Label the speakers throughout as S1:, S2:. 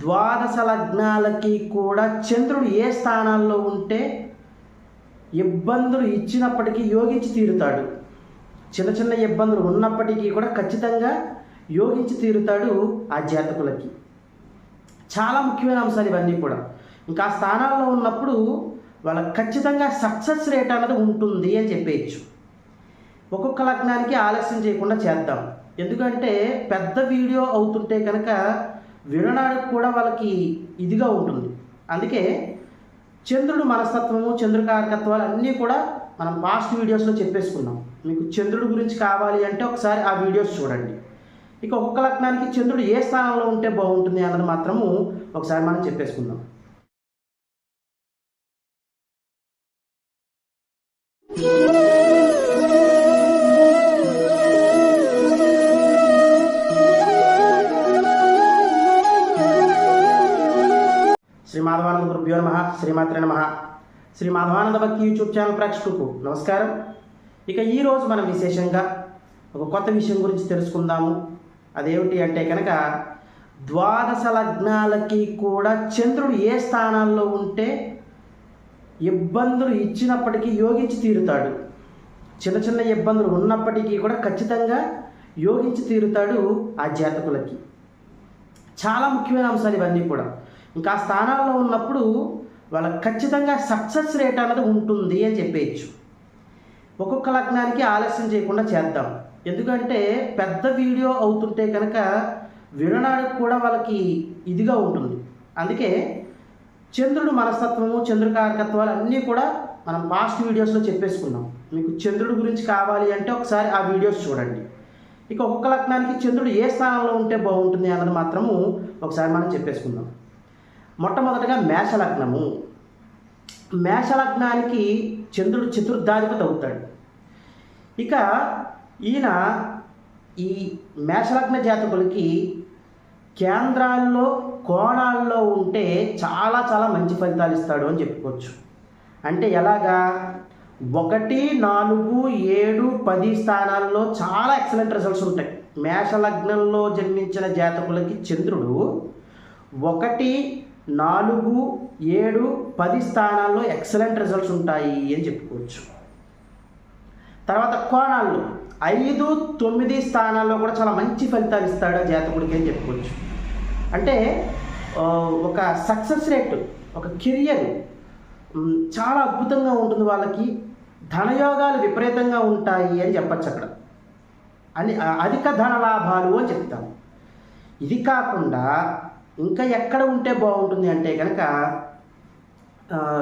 S1: ద్వాదశ లగ్నాలకి కూడా చంద్రుడు ఏ స్థానాల్లో ఉంటే ఇబ్బందులు ఇచ్చినప్పటికీ యోగించి తీరుతాడు. చిన్న చిన్న ఇబ్బందులు ఉన్నప్పటికీ కూడా ఖచ్చితంగా యోగించి తీరుతాడు ఆ జాతకులకి. చాలా ముఖ్యమైన అంశాలు ఇవన్నీ కూడా. ఇంకా స్థానాల్లో ఉన్నప్పుడు వాళ్ళకి ఖచ్చితంగా సక్సెస్ రేట్ అన్నది ఉంటుంది అని చెప్పేయచ్చు. ఒక్కొక్క లగ్నానికి ఆలస్యం చేయకుండా చేద్దాం. ఎందుకంటే పెద్ద వీడియో అవుతుంటే కనుక వినడానికి కూడా వాళ్ళకి ఇదిగా ఉంటుంది. అందుకే చంద్రుడు మనస్తత్వము చంద్రకారకత్వాలు అన్నీ కూడా మనం పాస్ట్ వీడియోస్లో చెప్పేసుకున్నాం. మీకు చంద్రుడి గురించి కావాలి అంటే ఒకసారి ఆ వీడియోస్ చూడండి. ఇక ఒక్కొక్క లగ్నానికి చంద్రుడు ఏ స్థానంలో ఉంటే బాగుంటుంది అన్నది మాత్రము ఒకసారి మనం చెప్పేసుకుందాం. శ్రీ మాధవానంద గురుభ్యో నమ శ్రీమాత్రి నమ. శ్రీ మాధవానంద భక్తి యూట్యూబ్ ఛానల్ ప్రేక్షకులకు నమస్కారం. ఇక ఈరోజు మనం విశేషంగా ఒక కొత్త విషయం గురించి తెలుసుకుందాము. అదేమిటి అంటే కనుక ద్వాదశ లగ్నాలకి కూడా చంద్రుడు ఏ స్థానాల్లో ఉంటే ఇబ్బందులు ఇచ్చినప్పటికీ యోగించి తీరుతాడు. చిన్న చిన్న ఇబ్బందులు ఉన్నప్పటికీ కూడా ఖచ్చితంగా యోగించి తీరుతాడు ఆ జాతకులకి. చాలా ముఖ్యమైన అంశాలు ఇవన్నీ కూడా. ఇంకా ఆ స్థానాల్లో ఉన్నప్పుడు వాళ్ళకి ఖచ్చితంగా సక్సెస్ రేట్ అన్నది ఉంటుంది అని చెప్పేయచ్చు. ఒక్కొక్క లగ్నానికి ఆలస్యం చేయకుండా చేద్దాం. ఎందుకంటే పెద్ద వీడియో అవుతుంటే కనుక వినడానికి కూడా వాళ్ళకి ఇదిగా ఉంటుంది. అందుకే చంద్రుడు మనస్తత్వము చంద్రకారకత్వాలు అన్నీ కూడా మనం పాస్ట్ వీడియోస్లో చెప్పేసుకున్నాం మీకు చంద్రుడి గురించి కావాలి అంటే ఒకసారి ఆ వీడియోస్ చూడండి. ఇక ఒక్కొక్క లగ్నానికి చంద్రుడు ఏ స్థానంలో ఉంటే బాగుంటుంది అన్నది మాత్రము ఒకసారి మనం చెప్పేసుకుందాం. మొట్టమొదటగా మేషలగ్నము. మేషలగ్నానికి చంద్రుడు చతుర్థాధిపతి అవుతాడు. ఇక ఈయన ఈ మేషలగ్న జాతకులకి కేంద్రాల్లో కోణాల్లో ఉంటే చాలా చాలా మంచి ఫలితాలు ఇస్తాడు అని చెప్పుకోవచ్చు. అంటే ఎలాగా? ఒకటి నాలుగు ఏడు పది స్థానాల్లో చాలా ఎక్సలెంట్ రిజల్ట్స్ ఉంటాయి. మేషలగ్నంలో జన్మించిన జాతకులకి చంద్రుడు ఒకటి నాలుగు ఏడు పది స్థానాల్లో ఎక్సలెంట్ రిజల్ట్స్ ఉంటాయి అని చెప్పుకోవచ్చు. తర్వాత కోణాల్లో ఐదు తొమ్మిది స్థానాల్లో కూడా చాలా మంచి ఫలితాలు ఇస్తాడు జాతకుడికి అని చెప్పుకోవచ్చు. అంటే ఒక సక్సెస్ రేట్ ఒక కెరియర్ చాలా అద్భుతంగా ఉంటుంది వాళ్ళకి. ధనయోగాలు విపరీతంగా ఉంటాయి అని చెప్పచ్చు అక్కడ. అని అధిక ధన లాభాలు అని చెప్తాం. ఇది కాకుండా ఇంకా ఎక్కడ ఉంటే బాగుంటుంది అంటే కనుక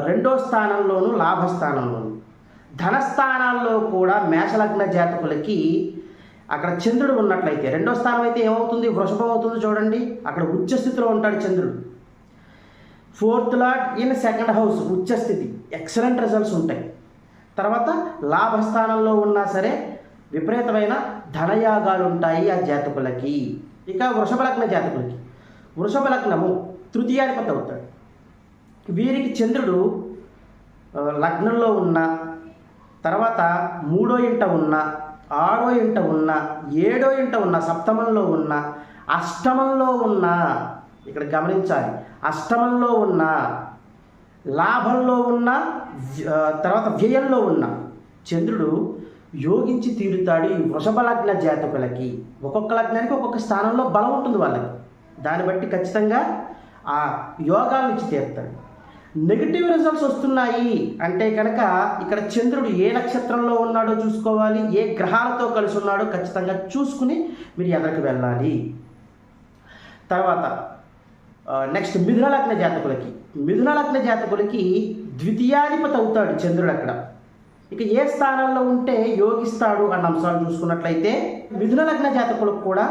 S1: రెండో స్థానంలోను లాభస్థానంలోను. ధనస్థానాల్లో కూడా మేషలగ్న జాతకులకి అక్కడ చంద్రుడు ఉన్నట్లయితే రెండో స్థానం అయితే ఏమవుతుంది? వృషభం అవుతుంది చూడండి. అక్కడ ఉచ్చస్థితిలో ఉంటాడు చంద్రుడు. Fourth lord in second house ఉచ్చస్థితి excellent results ఉంటాయి. తర్వాత లాభస్థానంలో ఉన్నా సరే విపరీతమైన ధనయాగాలు ఉంటాయి ఆ జాతకులకి. ఇక వృషభ లగ్న జాతకులకి. వృషభ లగ్నము తృతీయాధిపతి అవుతాడు. వీరికి చంద్రుడు లగ్నంలో ఉన్న తర్వాత మూడో ఇంట ఉన్న ఆరో ఇంట ఉన్న ఏడో ఇంట ఉన్న సప్తమంలో ఉన్న అష్టమంలో ఉన్న ఇక్కడ గమనించాలి అష్టమంలో ఉన్న లాభంలో ఉన్న తర్వాత వ్యయంలో ఉన్న చంద్రుడు యోగించి తీరుతాడు ఈ వృషభ లగ్న జాతకులకి. ఒక్కొక్క లగ్నానికి ఒక్కొక్క స్థానంలో బలం ఉంటుంది వాళ్ళకి. దాన్ని బట్టి ఖచ్చితంగా ఆ యోగాలు ఇచ్చి తీరుతాడు. నెగిటివ్ రిజల్ట్స్ వస్తున్నాయి అంటే కనుక ఇక్కడ చంద్రుడు ఏ నక్షత్రంలో ఉన్నాడో చూసుకోవాలి ఏ గ్రహాలతో కలిసి ఉన్నాడో ఖచ్చితంగా చూసుకుని మీరు ఎదరికి వెళ్ళాలి. తర్వాత నెక్స్ట్ మిథునలగ్న జాతకులకి. మిథునలగ్న జాతకులకి ద్వితీయాధిపతి అవుతాడు చంద్రుడు అక్కడ. ఇక ఏ స్థానాల్లో ఉంటే యోగిస్తాడు అన్న అంశాలు చూసుకున్నట్లయితే మిథున లగ్న జాతకులకు కూడా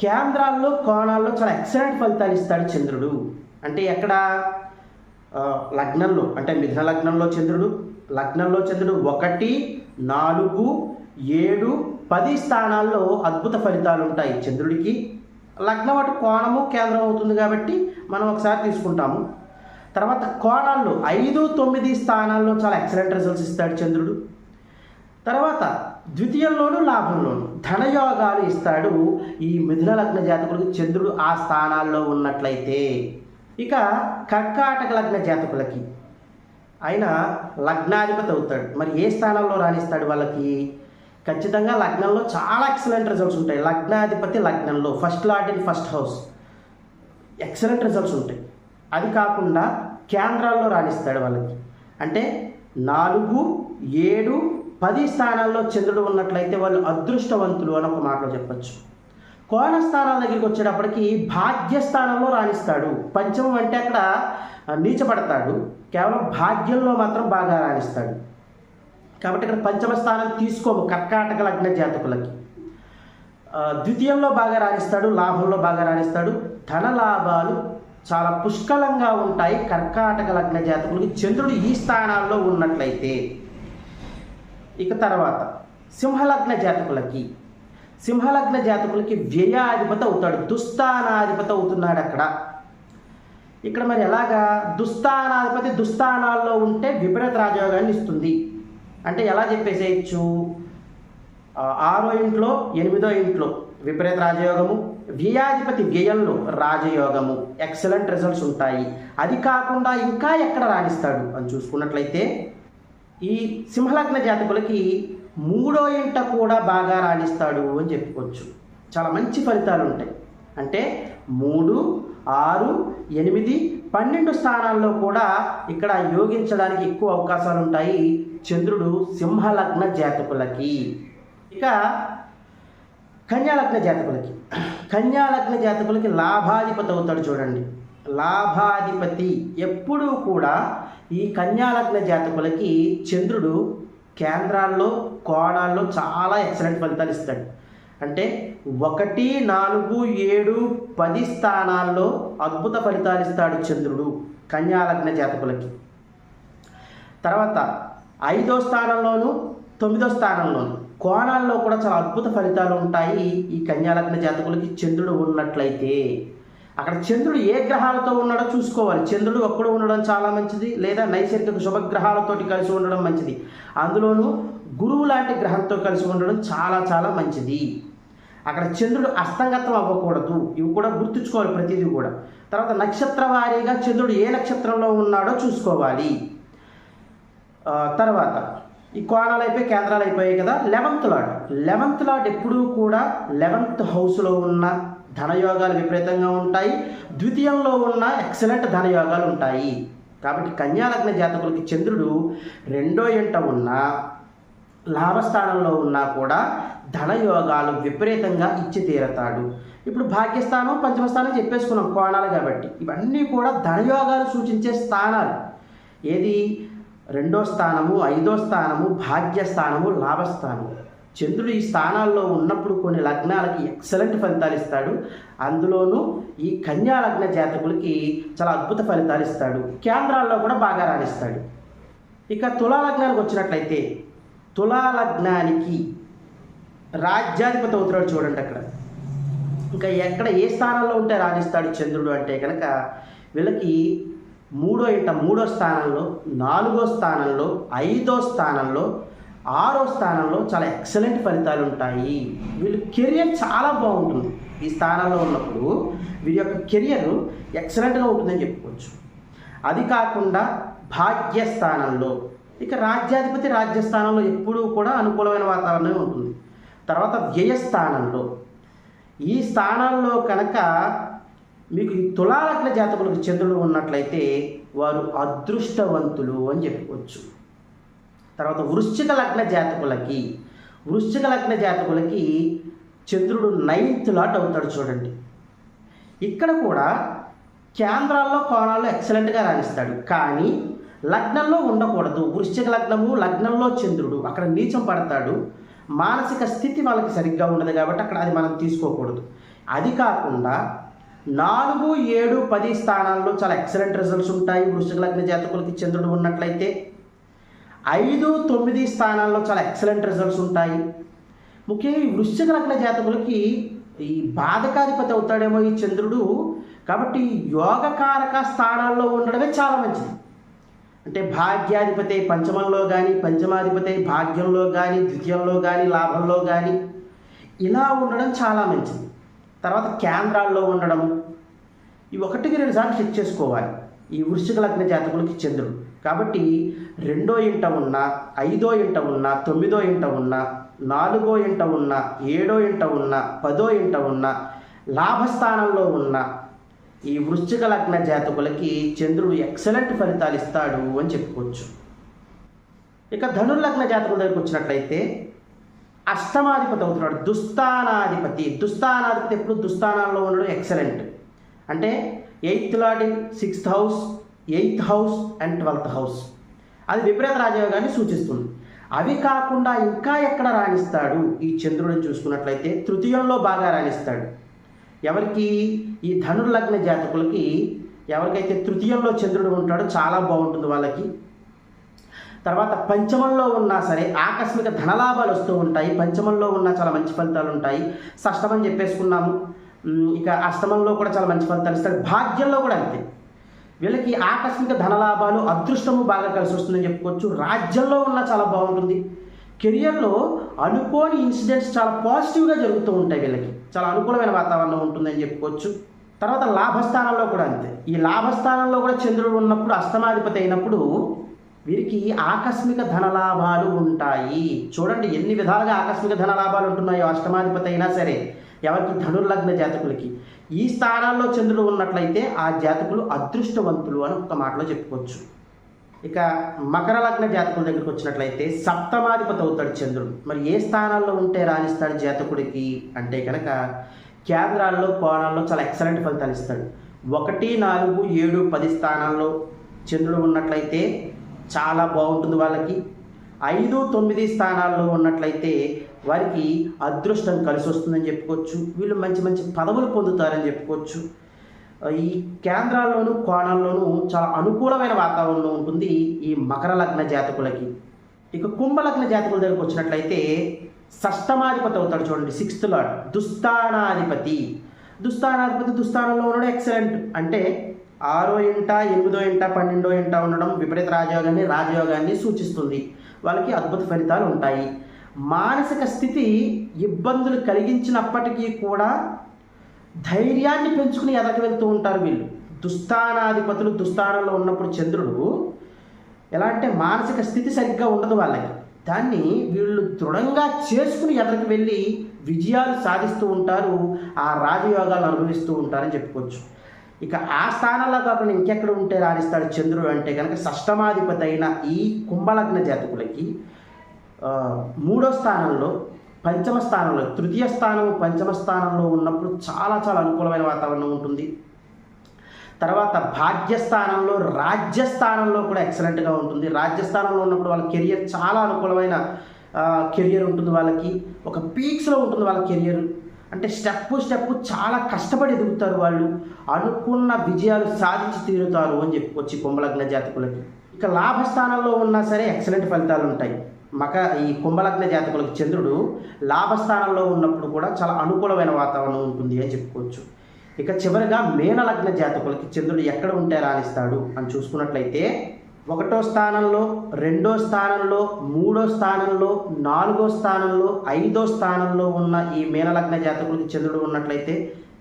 S1: కేంద్రాల్లో కోణాల్లో చాలా ఎక్సలెంట్ ఫలితాలు ఇస్తాడు చంద్రుడు. అంటే ఎక్కడ? లగ్నంలో. అంటే మిథున లగ్నంలో చంద్రుడు లగ్నంలో చంద్రుడు ఒకటి నాలుగు ఏడు పది స్థానాల్లో అద్భుత ఫలితాలు ఉంటాయి చంద్రుడికి. లగ్నం అటు కోణము కేంద్రం అవుతుంది కాబట్టి మనం ఒకసారి తీసుకుంటాము. తర్వాత కోణాల్లో ఐదు తొమ్మిది స్థానాల్లో చాలా ఎక్సలెంట్ రిజల్ట్స్ ఇస్తాడు చంద్రుడు. తర్వాత ద్వితీయంలోను లాభంలోను. ధనయోగాలు ఇస్తాడు ఈ మిథున లగ్న జాతకులకు చంద్రుడు ఆ స్థానాల్లో ఉన్నట్లయితే. ఇక కర్కాటక లగ్న జాతకులకి. ఆయన లగ్నాధిపతి అవుతాడు. మరి ఏ స్థానంలో రాణిస్తాడు వాళ్ళకి? ఖచ్చితంగా లగ్నంలో చాలా ఎక్సలెంట్ రిజల్ట్స్ ఉంటాయి. లగ్నాధిపతి లగ్నంలో first lord in first house excellent results ఉంటాయి. అది కాకుండా కేంద్రాల్లో రాణిస్తాడు వాళ్ళకి. అంటే నాలుగు ఏడు పది స్థానాల్లో చంద్రుడు ఉన్నట్లయితే వాళ్ళు అదృష్టవంతులు అని ఒక మాటలో చెప్పచ్చు. కోణ స్థానాల దగ్గరికి వచ్చేటప్పటికి భాగ్యస్థానంలో రాణిస్తాడు. పంచమం అంటే అక్కడ నీచపడతాడు. కేవలం భాగ్యంలో మాత్రం బాగా రాణిస్తాడు. కాబట్టి ఇక్కడ పంచమ స్థానం తీసుకోము కర్కాటక లగ్న జాతకులకి. ద్వితీయంలో బాగా రాణిస్తాడు లాభంలో బాగా రాణిస్తాడు. ధన లాభాలు చాలా పుష్కలంగా ఉంటాయి కర్కాటక లగ్న జాతకులకి. చంద్రుడు ఈ స్థానాల్లో ఉన్నట్లయితే ఇక తర్వాత సింహలగ్న జాతకులకి. సింహలగ్న జాతకులకి వ్యయాధిపతి అవుతాడు. దుస్థానాధిపతి అవుతున్నాడు అక్కడ. ఇక్కడ మరి ఎలాగా? దుస్థానాధిపతి దుస్థానాల్లో ఉంటే విపరీత రాజయోగాన్ని ఇస్తుంది. అంటే ఎలా చెప్పేసేయచ్చు? ఆరో ఇంట్లో ఎనిమిదో ఇంట్లో విపరీత రాజయోగము వ్యయాధిపతి వ్యయంలో రాజయోగము ఎక్సలెంట్ రిజల్ట్స్ ఉంటాయి. అది కాకుండా ఇంకా ఎక్కడ రాణిస్తాడు? అని చూసుకున్నట్లయితే ఈ సింహలగ్న జాతకులకి మూడో ఇంట కూడా బాగా రాణిస్తాడు అని చెప్పుకోవచ్చు. చాలా మంచి ఫలితాలు ఉంటాయి. అంటే మూడు ఆరు ఎనిమిది పన్నెండు స్థానాల్లో కూడా ఇక్కడ యోగించడానికి ఎక్కువ అవకాశాలు ఉంటాయి చంద్రుడు సింహలగ్న జాతకులకి. ఇక కన్యాలగ్న జాతకులకి. కన్యాలగ్న జాతకులకి లాభాధిపతి అవుతాడు చూడండి. లాభాధిపతి ఎప్పుడూ కూడా ఈ కన్యాలగ్న జాతకులకి చంద్రుడు కేంద్రాల్లో కోణాల్లో చాలా ఎక్సలెంట్ ఫలితాలు ఇస్తాడు. అంటే ఒకటి నాలుగు ఏడు పది స్థానాల్లో అద్భుత ఫలితాలు ఇస్తాడు చంద్రుడు కన్యాలగ్న జాతకులకి. తర్వాత ఐదో స్థానంలోను తొమ్మిదో స్థానంలోను కోణాల్లో కూడా చాలా అద్భుత ఫలితాలు ఉంటాయి ఈ కన్యాలగ్న జాతకులకి చంద్రుడు ఉన్నట్లయితే. అక్కడ చంద్రుడు ఏ గ్రహాలతో ఉన్నాడో చూసుకోవాలి. చంద్రుడు ఒక్కడు ఉండడం చాలా మంచిది లేదా నైసర్గిక శుభగ్రహాలతోటి కలిసి ఉండడం మంచిది. అందులోనూ గురువు లాంటి గ్రహంతో కలిసి ఉండడం చాలా చాలా మంచిది. అక్కడ చంద్రుడు అస్తంగతం అవ్వకూడదు. ఇవి కూడా గుర్తుంచుకోవాలి ప్రతిదీ కూడా. తర్వాత నక్షత్ర వారీగా చంద్రుడు ఏ నక్షత్రంలో ఉన్నాడో చూసుకోవాలి. తర్వాత ఈ కోణాలు అయిపోయి కేంద్రాలు అయిపోయాయి కదా. లెవెంత్ లాడ్ లెవెంత్ లాడ్ ఎప్పుడూ కూడా లెవెంత్ హౌస్లో ఉన్న ధనయోగాలు విపరీతంగా ఉంటాయి. ద్వితీయంలో ఉన్న ఎక్సలెంట్ ధనయోగాలు ఉంటాయి. కాబట్టి కన్యాలగ్న జాతకులకి చంద్రుడు రెండో ఇంట ఉన్న లాభస్థానంలో ఉన్నా కూడా ధనయోగాలు విపరీతంగా ఇచ్చి తీరతాడు. ఇప్పుడు భాగ్యస్థానం పంచమస్థానం చెప్పేసుకున్నాం కోణాలు కాబట్టి. ఇవన్నీ కూడా ధనయోగాలు సూచించే స్థానాలు. ఏది? రెండో స్థానము ఐదో స్థానము భాగ్యస్థానము లాభస్థానము. చంద్రుడు ఈ స్థానాల్లో ఉన్నప్పుడు కొన్ని లగ్నాలకి ఎక్సలెంట్ ఫలితాలు ఇస్తాడు. అందులోనూ ఈ కన్యా లగ్న జాతకులకి చాలా అద్భుత ఫలితాలు ఇస్తాడు. కేంద్రాల్లో కూడా బాగా రాణిస్తాడు. ఇక తులాలగ్నానికి వచ్చినట్లయితే తులాలగ్నానికి రాజ్యాధిపతి అవుతున్నాడు చూడండి అక్కడ. ఇంకా ఎక్కడ ఏ స్థానంలో ఉంటే రాణిస్తాడు చంద్రుడు అంటే కనుక వీళ్ళకి మూడో ఇంట మూడో స్థానంలో నాలుగో స్థానంలో ఐదో స్థానంలో ఆరో స్థానంలో చాలా ఎక్సలెంట్ ఫలితాలు ఉంటాయి. వీళ్ళ కెరియర్ చాలా బాగుంటుంది. ఈ స్థానంలో ఉన్నప్పుడు వీరి యొక్క కెరియర్ ఎక్సలెంట్గా ఉంటుందని చెప్పుకోవచ్చు. అది కాకుండా భాగ్యస్థానంలో ఇక రాజ్యాధిపతి రాజ్యస్థానంలో ఎప్పుడూ కూడా అనుకూలమైన వాతావరణమే ఉంటుంది. తర్వాత వ్యయస్థానంలో ఈ స్థానాల్లో కనుక మీకు ఈ తులాలగ్న జాతకులకు చంద్రుడు ఉన్నట్లయితే వారు అదృష్టవంతులు అని చెప్పుకోవచ్చు. తర్వాత వృశ్చిక లగ్న జాతకులకి వృశ్చిక లగ్న జాతకులకి చంద్రుడు నైన్త్ లాట్ అవుతాడు చూడండి. ఇక్కడ కూడా కేంద్రాల్లో కోణాల్లో ఎక్సలెంట్గా రాణిస్తాడు. కానీ లగ్నంలో ఉండకూడదు. వృశ్చిక లగ్నము లగ్నంలో చంద్రుడు. అక్కడ నీచం పడతాడు. మానసిక స్థితి వాళ్ళకి సరిగ్గా ఉండదు కాబట్టి అక్కడ అది మనం తీసుకోకూడదు. అది కాకుండా నాలుగు ఏడు పది స్థానాల్లో చాలా ఎక్సలెంట్ రిజల్ట్స్ ఉంటాయి. వృశ్చిక లగ్న జాతకులకి చంద్రుడు ఉన్నట్లయితే ఐదు తొమ్మిది స్థానాల్లో చాలా ఎక్సలెంట్ రిజల్ట్స్ ఉంటాయి. ముఖ్యంగా ఈ వృశ్చిక రకల జాతకులకి ఈ బాధకాధిపతి అవుతాడేమో ఈ చంద్రుడు. కాబట్టి యోగకారక స్థానాల్లో ఉండడమే చాలా మంచిది. అంటే భాగ్యాధిపతి పంచమంలో కానీ పంచమాధిపతి భాగ్యంలో కానీ ద్వితీయంలో కానీ లాభంలో కానీ ఇలా ఉండడం చాలా మంచిది. తర్వాత కేంద్రాల్లో ఉండడం. ఇవి ఒకటికి రెండు సార్లు చెక్ చేసుకోవాలి. ఈ వృశ్చిక లగ్న జాతకులకి చంద్రుడు కాబట్టి రెండో ఇంట ఉన్న ఐదో ఇంట ఉన్న తొమ్మిదో ఇంట ఉన్న నాలుగో ఇంట ఉన్న ఏడో ఇంట ఉన్న పదో ఇంట ఉన్న లాభస్థానంలో ఉన్న ఈ వృశ్చిక లగ్న జాతకులకి చంద్రుడు ఎక్సలెంట్ ఫలితాలు ఇస్తాడు అని చెప్పుకోవచ్చు. ఇక ధనుర్లగ్న జాతకుల దగ్గరికి వచ్చినట్లయితే అష్టమాధిపతి అవుతున్నాడు. దుస్థానాధిపతి. దుస్థానాధిపతి ఎప్పుడు? దుస్థానాల్లో ఉండడం. ఎక్సలెంట్. అంటే eighth lord in sixth house eighth house and twelfth house. అది విపరీత రాజయోగాన్ని సూచిస్తుంది. అవి కాకుండా ఇంకా ఎక్కడ రాణిస్తాడు? ఈ చంద్రుడిని చూసుకున్నట్లయితే తృతీయంలో బాగా రాణిస్తాడు. ఎవరికి? ఈ ధనుర్లగ్న జాతకులకి. ఎవరికైతే తృతీయంలో చంద్రుడు ఉంటాడో చాలా బాగుంటుంది వాళ్ళకి. తర్వాత పంచమంలో ఉన్నా సరే ఆకస్మిక ధనలాభాలు వస్తూ ఉంటాయి. పంచమంలో ఉన్నా చాలా మంచి ఫలితాలు ఉంటాయి. షష్టమని చెప్పేసుకున్నాము. ఇక అష్టమంలో కూడా చాలా మంచి ఫలితాలు ఇస్తారు భాగ్యంలో కూడా అంతే. వీళ్ళకి ఆకస్మిక ధనలాభాలు అదృష్టము బాగా కలిసి వస్తుందని చెప్పుకోవచ్చు. రాజ్యంలో ఉన్న చాలా బాగుంటుంది. కెరియర్లో అనుకోని ఇన్సిడెంట్స్ చాలా పాజిటివ్గా జరుగుతూ ఉంటాయి వీళ్ళకి. చాలా అనుకూలమైన వాతావరణం ఉంటుందని చెప్పుకోవచ్చు. తర్వాత లాభస్థానంలో కూడా అంతే. ఈ లాభస్థానంలో కూడా చంద్రుడు ఉన్నప్పుడు అష్టమాధిపతి అయినప్పుడు వీరికి ఆకస్మిక ధనలాభాలు ఉంటాయి. చూడండి ఎన్ని విధాలుగా ఆకస్మిక ధనలాభాలు ఉంటున్నాయో అష్టమాధిపతి అయినా సరే. ఎవరికి ధనుర్లగ్న జాతకులకి. ఈ స్థానాల్లో చంద్రుడు ఉన్నట్లయితే ఆ జాతకులు అదృష్టవంతులు అని ఒక మాటలో చెప్పుకోవచ్చు. ఇక మకర లగ్న జాతకుల దగ్గరికి వచ్చినట్లయితే సప్తమాధిపతి అవుతాడు చంద్రుడు. మరి ఏ స్థానాల్లో ఉంటే రాణిస్తాడు జాతకుడికి? అంటే కనుక కేంద్రాల్లో కోణాల్లో చాలా ఎక్సలెంట్ ఫలితాలు ఇస్తాడు. ఒకటి నాలుగు ఏడు పది స్థానాల్లో చంద్రుడు ఉన్నట్లయితే చాలా బాగుంటుంది వాళ్ళకి. ఐదు తొమ్మిది స్థానాల్లో ఉన్నట్లయితే వారికి అదృష్టం కలిసి వస్తుందని చెప్పుకోవచ్చు. వీళ్ళు మంచి మంచి పదవులు పొందుతారని చెప్పుకోవచ్చు. ఈ కేంద్రాల్లోనూ కోణాల్లోనూ చాలా అనుకూలమైన వాతావరణం ఉంటుంది ఈ మకర లగ్న జాతకులకి. ఇక కుంభలగ్న జాతకుల దగ్గరకు వచ్చినట్లయితే షష్టమాధిపతి అవుతాడు చూడండి సిక్స్త్ లార్డ్. దుస్థానాధిపతి. దుస్థానాధిపతి దుస్థానంలో ఉండడం ఎక్సలెంట్. అంటే ఆరో ఇంట ఎనిమిదో ఇంట పన్నెండో ఇంట ఉండడం విపరీత రాజయోగాన్ని రాజయోగాన్ని సూచిస్తుంది. వాళ్ళకి అద్భుత ఫలితాలు ఉంటాయి. మానసిక స్థితి ఇబ్బందులు కలిగించినప్పటికీ కూడా ధైర్యాన్ని పెంచుకుని ఎదకి వెళ్తూ ఉంటారు వీళ్ళు. దుస్థానాధిపతులు దుస్థానంలో ఉన్నప్పుడు చంద్రుడు ఎలా అంటే మానసిక స్థితి సరిగ్గా ఉండదు వాళ్ళకి. దాన్ని వీళ్ళు దృఢంగా చేసుకుని ఎదరికి వెళ్ళి విజయాలు సాధిస్తూ ఉంటారు ఆ రాజయోగాలు అనుభవిస్తూ ఉంటారని చెప్పుకోవచ్చు. ఇక ఆ స్థానంలో కాకుండా ఇంకెక్కడ ఉంటే రాణిస్తాడు చంద్రుడు అంటే కనుక షష్టమాధిపతి అయిన ఈ కుంభలగ్న జాతకులకి మూడో స్థానంలో పంచమ స్థానంలో తృతీయ స్థానం పంచమ స్థానంలో ఉన్నప్పుడు చాలా చాలా అనుకూలమైన వాతావరణం ఉంటుంది. తర్వాత భాగ్యస్థానంలో రాజ్యస్థానంలో కూడా ఎక్సలెంట్గా ఉంటుంది. రాజ్యస్థానంలో ఉన్నప్పుడు వాళ్ళ కెరియర్ చాలా అనుకూలమైన కెరియర్ ఉంటుంది వాళ్ళకి. ఒక పీక్స్లో ఉంటుంది వాళ్ళ కెరియర్ అంటే స్టెప్ స్టెప్ చాలా కష్టపడి ఎదుగుతారు వాళ్ళు. అనుకున్న విజయాలు సాధించి తీరుతారు అని చెప్పుకోవచ్చు కుంభలగ్న జాతకులకి. ఇక లాభస్థానంలో ఉన్నా సరే ఎక్సలెంట్ ఫలితాలు ఉంటాయి. మక ఈ కుంభలగ్న జాతకులకు చంద్రుడు లాభస్థానంలో ఉన్నప్పుడు కూడా చాలా అనుకూలమైన వాతావరణం ఉంటుంది అని చెప్పుకోవచ్చు. ఇక చివరిగా మేనలగ్న జాతకులకి చంద్రుడు ఎక్కడ ఉంటే రాణిస్తాడు అని చూసుకున్నట్లయితే ఒకటో స్థానంలో రెండో స్థానంలో మూడో స్థానంలో నాలుగో స్థానంలో ఐదో స్థానంలో ఉన్న ఈ మేనలగ్న జాతకులకి చంద్రుడు ఉన్నట్లయితే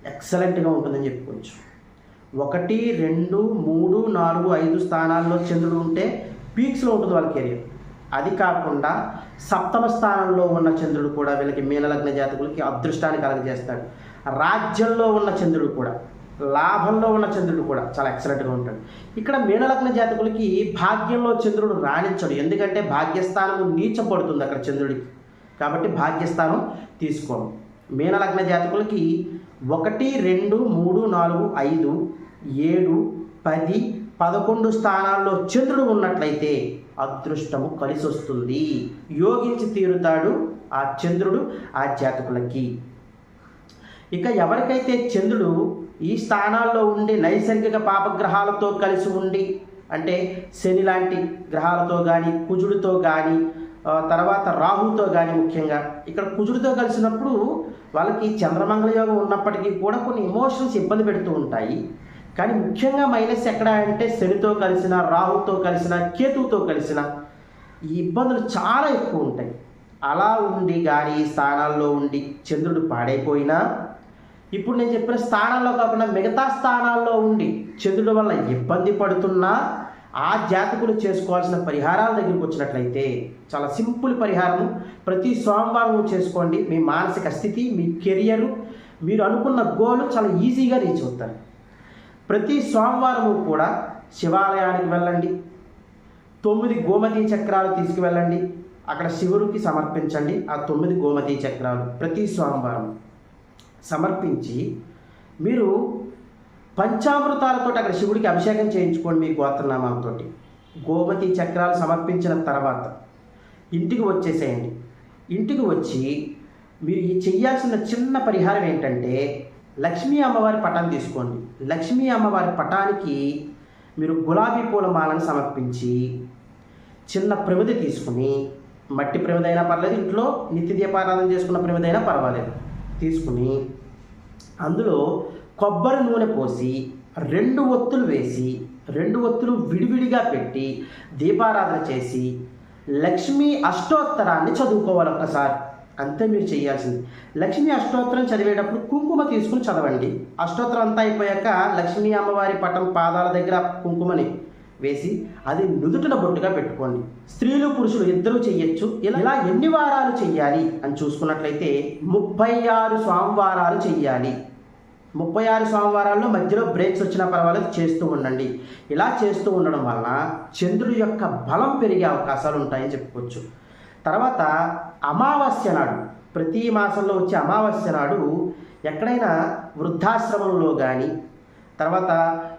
S1: ఎక్సలెంట్గా ఉంటుందని చెప్పుకోవచ్చు. ఒకటి రెండు మూడు నాలుగు ఐదు స్థానాల్లో చంద్రుడు ఉంటే పీక్స్లో ఉంటుంది వాళ్ళ కెరియర్ అది కాకుండా సప్తమ స్థానంలో ఉన్న చంద్రుడు కూడా వీళ్ళకి మీనలగ్న జాతకులకి అదృష్టాన్ని కలగజేస్తాడు. రాజ్యంలో ఉన్న చంద్రుడు కూడా లాభంలో ఉన్న చంద్రుడు కూడా చాలా ఎక్సలెంట్గా ఉంటాడు. ఇక్కడ మీనలగ్న జాతకులకి భాగ్యంలో చంద్రుడు రాణించడు. ఎందుకంటే భాగ్యస్థానము నీచపడుతుంది అక్కడ చంద్రుడికి. కాబట్టి భాగ్యస్థానం తీసుకోము. మీనలగ్న జాతకులకి ఒకటి రెండు మూడు నాలుగు ఐదు ఏడు పది పదకొండు స్థానాల్లో చంద్రుడు ఉన్నట్లయితే అదృష్టము కలిసి వస్తుంది యోగించి తీరుతాడు ఆ చంద్రుడు ఆ జాతకులకి ఇక ఎవరికైతే చంద్రుడు ఈ స్థానాల్లో ఉండి నైసర్గిక పాపగ్రహాలతో కలిసి ఉండి అంటే శని లాంటి గ్రహాలతో కానీ కుజుడితో కానీ తర్వాత రాహుతో కానీ ముఖ్యంగా ఇక్కడ కుజుడితో కలిసినప్పుడు వాళ్ళకి చంద్రమంగళ యోగం ఉన్నప్పటికీ కూడా కొన్ని ఎమోషన్స్ ఇబ్బంది పెడుతూ ఉంటాయి. కానీ ముఖ్యంగా మైనస్ ఎక్కడ అంటే శనితో కలిసిన రాహుతో కలిసిన కేతువుతో కలిసిన ఈ ఇబ్బందులు చాలా ఎక్కువ ఉంటాయి. అలా ఉండి కానీ స్థానాల్లో ఉండి చంద్రుడు పాడైపోయినా ఇప్పుడు నేను చెప్పిన స్థానాల్లో కాకుండా మిగతా స్థానాల్లో ఉండి చంద్రుడి వల్ల ఇబ్బంది పడుతున్నా ఆ జాతకులు చేసుకోవాల్సిన పరిహారాల దగ్గరికి వచ్చినట్లయితే చాలా సింపుల్ పరిహారం ప్రతి సోమవారం చేసుకోండి. మీ మానసిక స్థితి మీ కెరియరు మీరు అనుకున్న గోల్ చాలా ఈజీగా రీచ్ అవుతారు. ప్రతి సోమవారము కూడా శివాలయానికి వెళ్ళండి. తొమ్మిది గోమతి చక్రాలు తీసుకువెళ్ళండి. అక్కడ శివుడికి సమర్పించండి ఆ తొమ్మిది గోమతి చక్రాలు ప్రతి సోమవారం. సమర్పించి మీరు పంచామృతాలతో అక్కడ శివుడికి అభిషేకం చేయించుకోండి మీ గోత్రనామాలతో గోమతి చక్రాలు సమర్పించిన తర్వాత ఇంటికి వచ్చేసేయండి. ఇంటికి వచ్చి మీరు ఈ చెయ్యాల్సిన చిన్న పరిహారం ఏంటంటే లక్ష్మీ అమ్మవారి పటం తీసుకోండి. లక్ష్మీ అమ్మవారి పటానికి మీరు గులాబీ పూల మాలను సమర్పించి చిన్న ప్రమిది తీసుకుని మట్టి ప్రమిదైనా అయినా పర్లేదు ఇంట్లో నిత్య దీపారాధన చేసుకున్న ప్రమిదైనా పర్వాలేదు. తీసుకుని అందులో కొబ్బరి నూనె పోసి రెండు ఒత్తులు వేసి రెండు ఒత్తులు విడివిడిగా పెట్టి దీపారాధన చేసి లక్ష్మీ అష్టోత్తరాన్ని చదువుకోవాలి ఒక్కసారి. అంతే మీరు చేయాల్సింది. లక్ష్మీ అష్టోత్తరం చదివేటప్పుడు కుంకుమ తీసుకుని చదవండి. అష్టోత్తరం అంతా అయిపోయాక లక్ష్మీ అమ్మవారి పటం పాదాల దగ్గర కుంకుమని వేసి అది నుదుటిన బొట్టుగా పెట్టుకోండి. స్త్రీలు పురుషులు ఇద్దరూ చెయ్యొచ్చు. ఇలా ఇలా ఎన్ని వారాలు చెయ్యాలి అని చూసుకున్నట్లయితే ముప్పై ఆరు సోమవారాలు చెయ్యాలి. ముప్పై ఆరు సోమవారాల్లో మధ్యలో బ్రేక్స్ వచ్చిన పర్వాలేదు చేస్తూ ఉండండి. ఇలా చేస్తూ ఉండడం వలన చంద్రుడి యొక్క బలం పెరిగే అవకాశాలు ఉంటాయని చెప్పుకోవచ్చు. తర్వాత అమావాస్య నాడు ప్రతి మాసంలో వచ్చే అమావాస్య నాడు ఎక్కడైనా వృద్ధాశ్రమంలో కానీ తర్వాత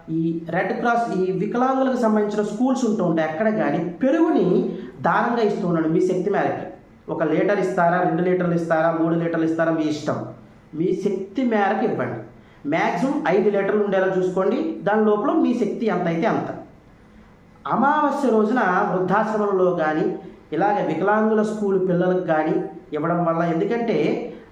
S1: ఈ రెడ్ క్రాస్ ఈ వికలాంగులకు సంబంధించిన స్కూల్స్ ఉంటూ ఉంటాయి అక్కడ కానీ పెరుగుని దానంగా ఇస్తూ ఉన్నాడు మీ శక్తి మేరకి. ఒక లీటర్ ఇస్తారా రెండు లీటర్లు ఇస్తారా మూడు లీటర్లు ఇస్తారా మీ ఇష్టం. మీ శక్తి మేరకు ఇవ్వండి. మ్యాక్సిమం ఐదు లీటర్లు ఉండేలా చూసుకోండి దాని లోపల మీ శక్తి ఎంత అయితే అంత. అమావాస్య రోజున వృద్ధాశ్రమంలో కానీ ఇలాగ వికలాంగుల స్కూల్ పిల్లలకు కానీ ఇవ్వడం వల్ల ఎందుకంటే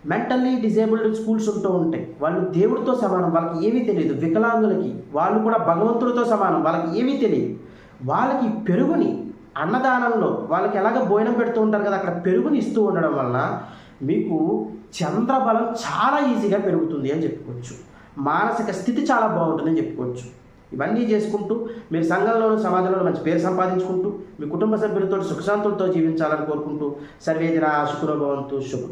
S1: మెంటల్లీ డిజేబుల్డ్ స్కూల్స్ ఉంటూ ఉంటాయి. వాళ్ళు దేవుడితో సమానం వాళ్ళకి ఏమీ తెలియదు. వికలాంగులకి వాళ్ళు కూడా భగవంతుడితో సమానం వాళ్ళకి ఏమీ తెలియదు. వాళ్ళకి పెరుగుని అన్నదానంలో వాళ్ళకి ఎలాగ భోజనం పెడుతూ ఉంటారు కదా అక్కడ పెరుగుని ఇస్తూ ఉండడం వలన మీకు చంద్రబలం చాలా ఈజీగా పెరుగుతుంది అని చెప్పుకోవచ్చు. మానసిక స్థితి చాలా బాగుంటుందని చెప్పుకోవచ్చు. ఇవన్నీ చేసుకుంటూ మీరు సంఘంలోనూ సమాజంలో మంచి పేరు సంపాదించుకుంటూ మీ కుటుంబ సభ్యులతో సుఖశాంతులతో జీవించాలని కోరుకుంటూ సర్వేదిన శుక్రభవంతు శుభం.